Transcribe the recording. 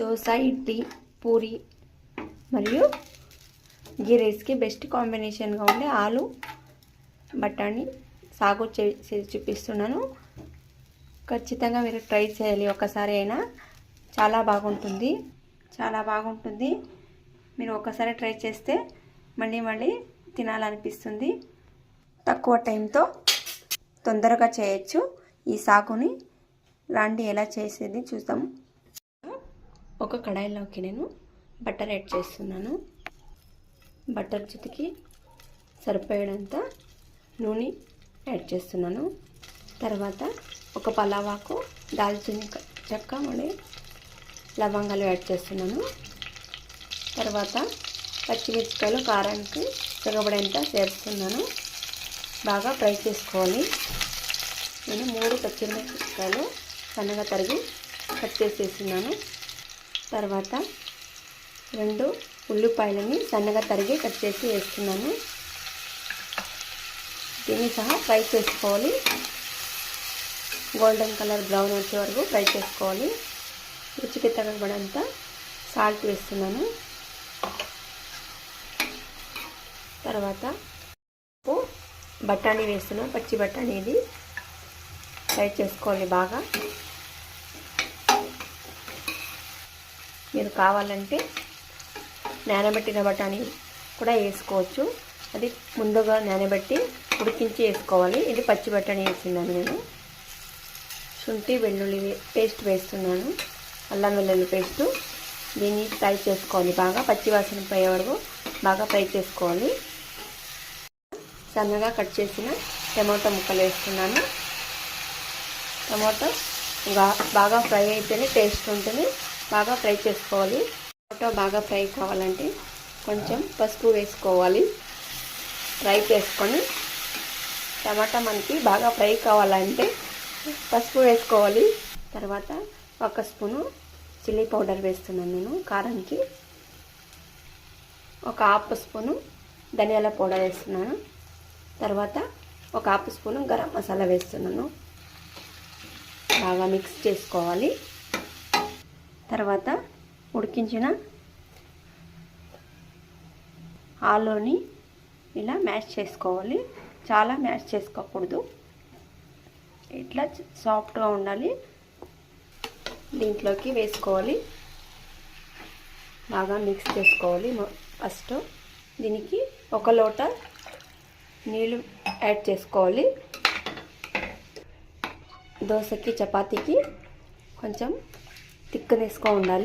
దోశ ఇడ్లీ పూరి మరియు గీ రైస్కి బెస్ట్ కాంబినేషన్గా ఉండే ఆలు బఠానీ సాగు చేసి చూపిస్తున్నాను. ఖచ్చితంగా మీరు ట్రై చేయాలి. ఒకసారి అయినా చాలా బాగుంటుంది. చాలా బాగుంటుంది. మీరు ఒకసారి ట్రై చేస్తే మళ్ళీ మళ్ళీ తినాలనిపిస్తుంది. తక్కువ టైంతో తొందరగా చేయొచ్చు. ఈ సాగుని రాండి ఎలా చేసేది చూద్దాం. ఒక కడాయిలోకి నేను బటర్ యాడ్ చేస్తున్నాను. బటర్ చితికి సరిపోయేంత నూనె యాడ్ చేస్తున్నాను. తర్వాత ఒక పలావాకు దాల్చిన చెక్క మళ్ళీ లవంగాలు యాడ్ చేస్తున్నాను. తర్వాత పచ్చిమిరపకాయలు కారానికి తిరగబడేంత చేస్తున్నాను. బాగా ఫ్రై చేసుకోవాలి. నేను మూడు పచ్చిమిరపకాయలు సన్నగా తరిగి కట్ చేసేస్తున్నాను. తర్వాత రెండు ఉల్లిపాయలని సన్నగా తరిగి కట్ చేసి వేస్తున్నాను. దీన్ని సహా ఫ్రై చేసుకోవాలి. గోల్డెన్ కలర్ బ్రౌన్ వచ్చే వరకు ఫ్రై చేసుకోవాలి. రుచికి తగ్గబడంత సాల్ట్ వేస్తున్నాను. తర్వాత బఠానీ వేస్తున్నాను. పచ్చి బఠానీ ఇది ఫ్రై చేసుకోవాలి బాగా. మీరు కావాలంటే నానబెట్టిన బఠానీ కూడా వేసుకోవచ్చు. అది ముందుగా నానబెట్టి ఉడికించి వేసుకోవాలి. ఇది పచ్చి బఠానీ వేసినాను నేను. శుంఠి వెల్లుల్లి పేస్ట్ వేస్తున్నాను. అల్లం వెల్లుల్లి పేస్ట్. దీన్ని ఫ్రై చేసుకోవాలి బాగా. పచ్చివాసన పోయే వరకు బాగా ఫ్రై చేసుకోవాలి. సన్నగా కట్ చేసిన టమాటో ముక్కలు వేస్తున్నాను. టమాటో బాగా ఫ్రై అయితేనే టేస్ట్ ఉంటుంది. బాగా ఫ్రై చేసుకోవాలి. టమాటో బాగా ఫ్రై కావాలంటే కొంచెం పసుపు వేసుకోవాలి. ఫ్రై చేసుకొని టమాటా మనకి బాగా ఫ్రై కావాలంటే పసుపు వేసుకోవాలి. తర్వాత ఒక స్పూను చిల్లీ పౌడర్ వేస్తున్నాను నేను కారంకి. ఒక హాఫ్ స్పూను ధనియాల పౌడర్ వేస్తున్నాను. తర్వాత ఒక హాఫ్ స్పూను గరం మసాలా వేస్తున్నాను. బాగా మిక్స్ చేసుకోవాలి. తర్వాత ఉడికించిన ఆలోని ఇలా మ్యాష్ చేసుకోవాలి. చాలా మ్యాష్ చేసుకోకూడదు. ఇట్లా సాఫ్ట్గా ఉండాలి. దీంట్లోకి వేసుకోవాలి. బాగా మిక్స్ చేసుకోవాలి ఫస్ట్ దీనికి ఒక లోట నీళ్ళు యాడ్ చేసుకోవాలి. దోశకి చపాతీకి కొంచెం థిక్నెస్గా ఉండాలి.